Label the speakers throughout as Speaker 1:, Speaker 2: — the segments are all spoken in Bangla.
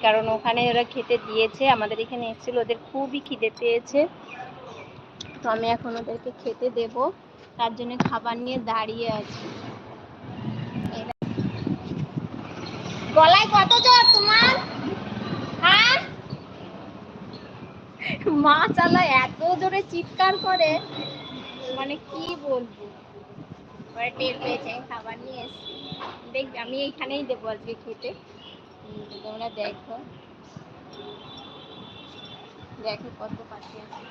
Speaker 1: কারণ ওখানে ওরা খেতে দিয়েছে, আমাদের এখানে এসেছিল, ওদের খুবই খিদে পেয়েছে। তো আমি এখন ওদেরকে খেতে দেব, তার জন্য খাবার নিয়ে দাঁড়িয়ে আছি। গলায় কত জ্বর তোমার? হ্যাঁ? মা চালা এত জোরে চিৎকার করে। মানে কি বলব? টের পেয়েছে খাবার নিয়ে এসেছি। দেখবে আমি এইখানেই দেবো আজকে খেতে। তোমরা দেখো। দেখো কত পাখি আছে।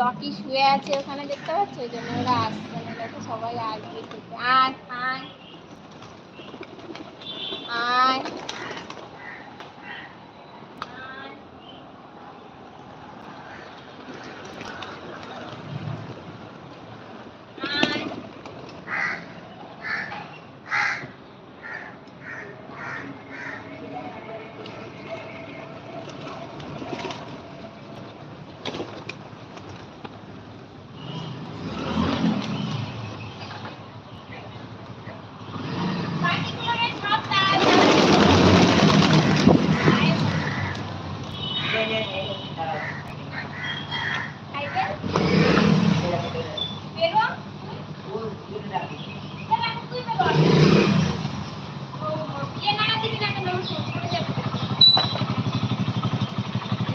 Speaker 1: রকি শুয়ে আছে ওখানে, দেখতে পাচ্ছ? ওই জন্য ওরা আসছে না। দেখো সবাই আসবে আয় আয় আয় পাখিগুলোকে সব তাড়াতাড়ি খাইবে বেরো তুই বেরো ইয়ে না দিবি না কেন চলে যাবে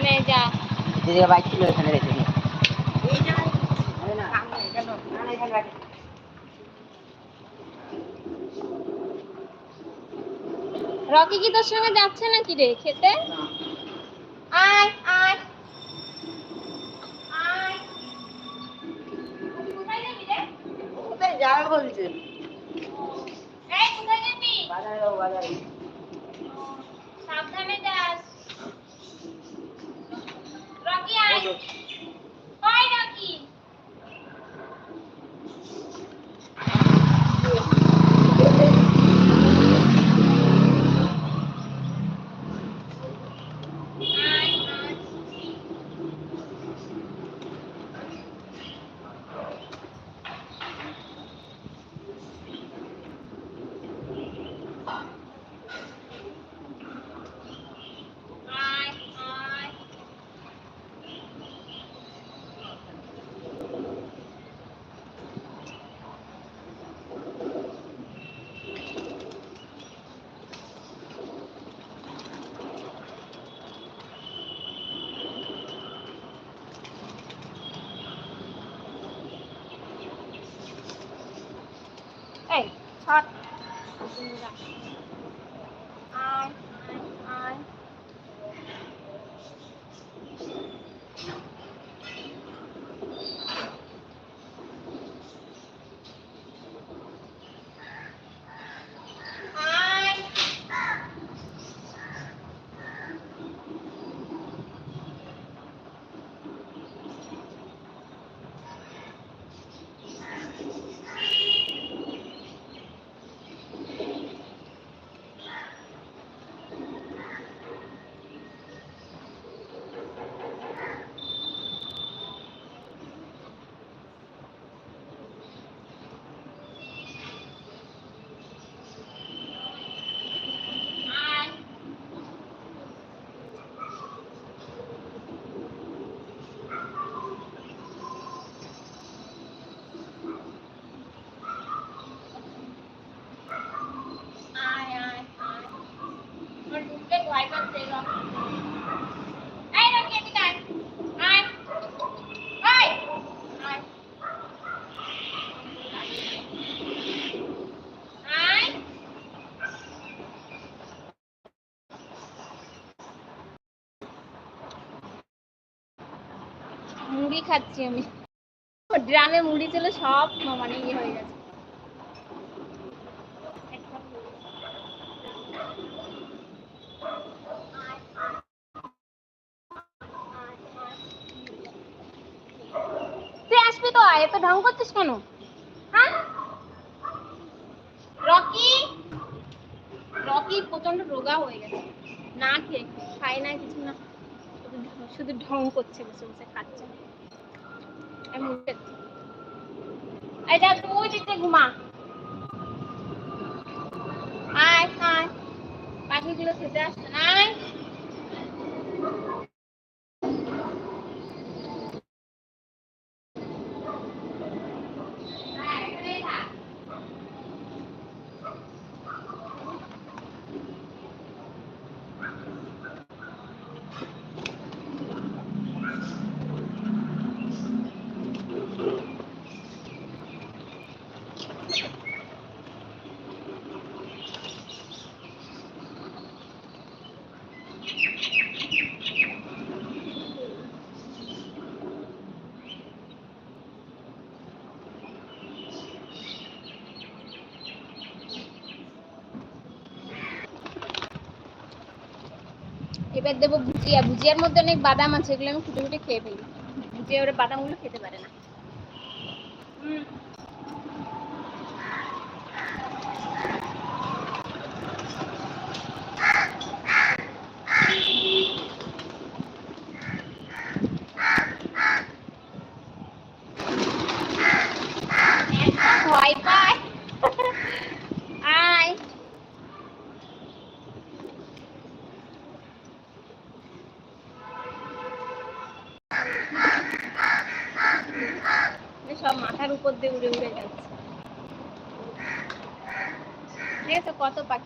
Speaker 1: নে যা
Speaker 2: দিদিকে বাইক ছিল এখানে রেখে দিই।
Speaker 1: রকি কি তোর সঙ্গে যাচ্ছে নাকি রে খেতে? আয় আয়। যাবি
Speaker 2: কোথায় যাবে mayo.
Speaker 1: এই ছট আয় আয় আয় আয় আয় আয় আয় আয় ওর ঢুকলে ভয় পাচ্ছে রকি এই রকি এদিকে আয় আয় আয় আয় আয় মুড়ি খাচ্ছি আমি। ড্রামে মুড়ি ছিল সব মানে ইয়ে হয়ে গেছে। তুই আসবি তো, এত ঢং করছিস কেন? হ্যাঁ? রকি? রকি প্রচণ্ড রোগা হয়ে গেছে। না খেয়ে, খায় না, কিছু না। শুধু ঢং করছে বসে বসে খাচ্ছে। যা তুই যেতে ঘুমা। আয় আয়। পাখিগুলো খেতে আসছে। না আয় আয়, এখানেই থাক। এবার দেবো ভুজিয়া। ভুজিয়ার মধ্যে অনেক বাদাম আছে, এগুলো আমি খুঁটে খুঁটে খেয়ে ফেলি। ভুজিয়া ওরা বাদামগুলো খেতে পারে না। হুম। একদম ভয় পায় আয় এ সব মাথার উপর দিয়ে উড়ে উড়ে যাচ্ছে ঠিক আছে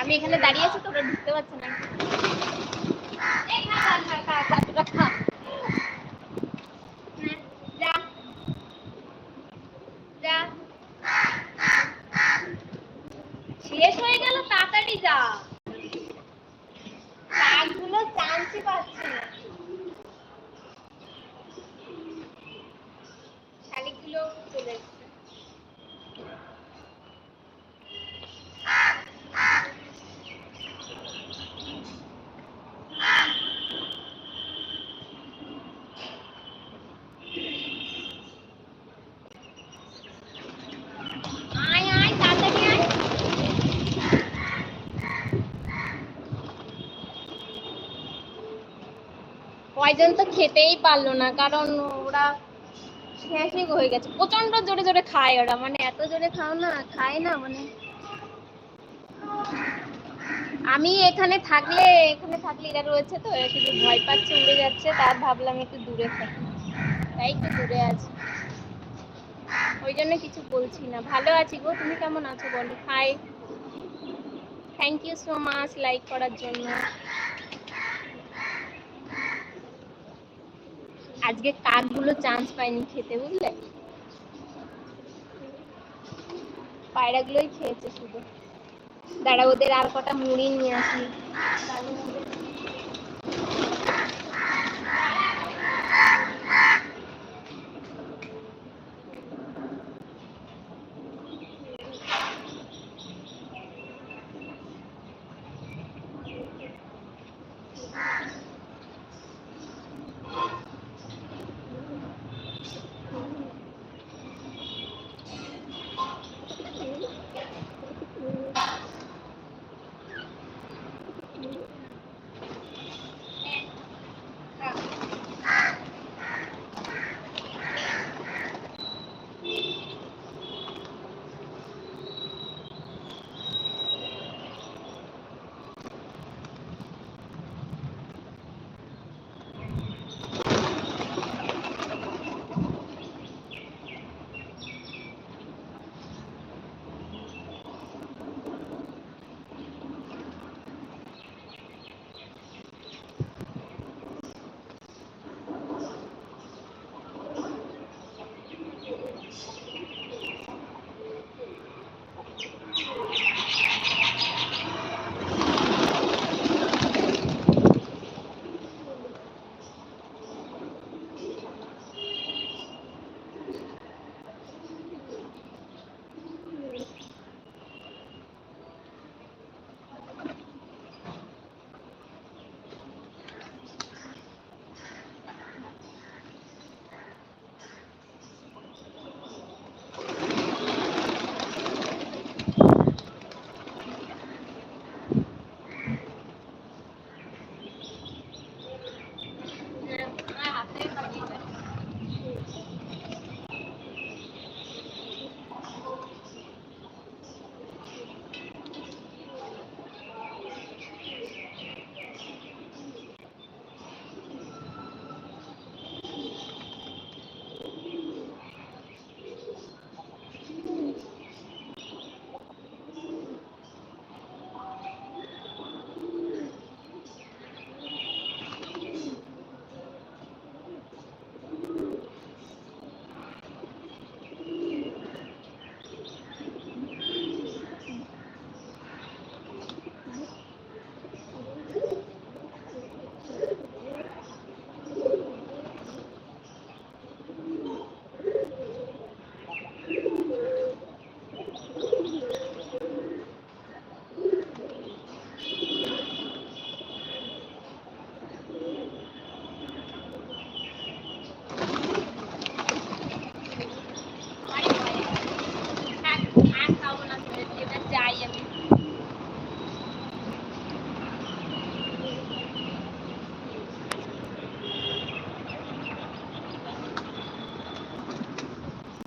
Speaker 1: আমি এখানে দাঁড়িয়ে আছি, তোমরা ঢুকতে পারছ না। শেষ হয়ে গেল, তাড়াতাড়ি যা। না। চলে এসছে আয় আয় তাড়াতাড়ি আয় কয়জন তো খেতেই পারল না, কারণ ওরা শেষই হয়ে গেছে। প্রচণ্ড জোরে জোরে খায় ওরা মানে এত জোরে খাও না, খায় না মানে। আমি এখানে থাকলে এখানে থাকলে এরা রয়েছে তো, এরা ভয় পাচ্ছে, উড়ে যাচ্ছে তার ভাবলাম একটু দূরে থাকি। তাই একটু দূরে আছি। ওই জন্য কিছু বলছি না। ভালো আছি গো, তুমি কেমন আছো বলো? Hi thank you so much like করার জন্য। আজকে কাকগুলো চান্স পায়নি খেতে, বুঝলে? পায়রাগুলোই খেয়েছে শুধু। দাঁড়া, ওদের আর কটা মুড়ি নিয়ে আসি।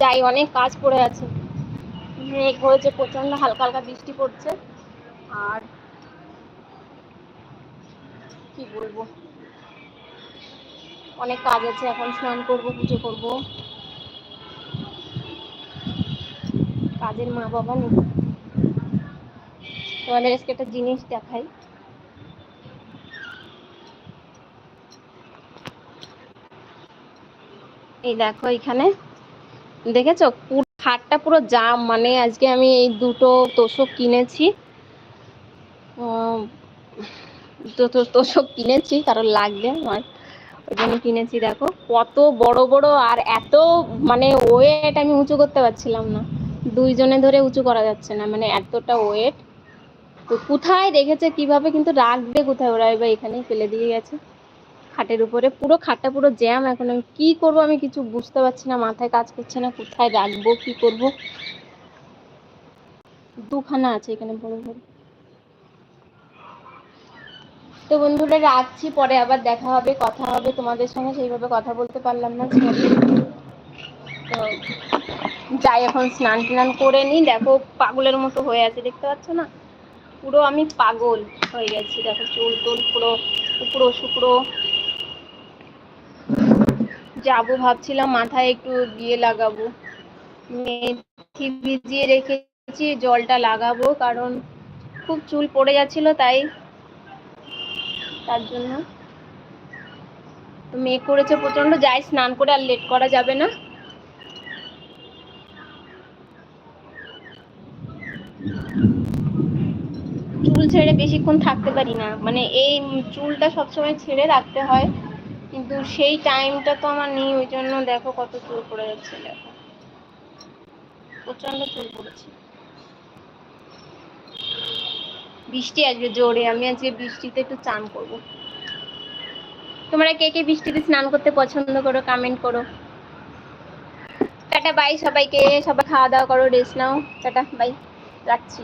Speaker 1: যাই অনেক কাজ পড়ে আছে। মেঘ হয়েছে প্রচণ্ড হালকা হালকা বৃষ্টি পড়ছে। আর কি বলব? অনেক কাজ আছে, এখন স্নান করব, পুজো করব। কাজের মা বাবা নেই। তোমাদের আজকে একটা জিনিস দেখাই। এই দেখো এখানে। দেখেছ? পুরো হাটটা পুরো জাম মানে আজকে আমি এই দুটো তোষক কিনেছি। দুটো তোষক কিনেছি কারণ লাগবে আমার। ওই জন্য কিনেছি, দেখো। কত বড় বড়, আর এত মানে ওয়েট আমি উঁচু করতে পারছিলাম না। দুইজনে ধরে উঁচু করা যাচ্ছে না মানে এতটা ওয়েট তো কোথায় রেখেছে কীভাবে, কিন্তু রাখবে কোথায়? ওরা এবার এখানেই ফেলে দিয়ে গেছে। খাটের উপরে। পুরো খাটটা পুরো জ্যাম এখন। আমি কি করব আমি কিছু বুঝতে পারছি না। মাথায় কাজ করছে না। কোথায় রাখব, কি করব? দুখানা আছে এখানে বড় বড়। তো বন্ধুরা, রাখছি। পরে আবার দেখা হবে, কথা হবে তোমাদের সঙ্গে। সেইভাবে কথা বলতে পারলাম না। তো যাই, এখন স্নান টান করে নিই। দেখো, পাগলের মতো হয়ে আছে, দেখতে পাচ্ছ না? পুরো আমি পাগল হয়ে গেছি। দেখো চুল টুল পুরো উপড়ো শুকড়ো যাব ভাবছিলাম, মাথায় একটু দিয়ে লাগাবো। মেথি ভিজিয়ে রেখেছি, জলটা লাগাবো কারণ খুব চুল পড়ে যাচ্ছিল তাই। তার জন্য। মেঘ করেছে প্রচণ্ড যাই স্নান করে আর লেট করা যাবে না। চুল ছেড়ে বেশিক্ষণ থাকতে পারি না। মানে এই চুলটা সবসময় ছেড়ে রাখতে হয়। কিন্তু সেই টাইমটা তো আমার নেই ওই জন্য দেখো কত চুল পড়ে যাচ্ছে, দেখো। প্রচণ্ড চুল পড়েছে। বৃষ্টি আসবে জোরে, আমি আজকে বৃষ্টিতে একটু চান করব। তোমরা কে কে বৃষ্টিতে স্নান করতে পছন্দ করো কমেন্ট করো। টাটা বাই সবাইকে। সবাই খাওয়া দাওয়া করো রেস্ট নাও। টাটা বাই রাখছি।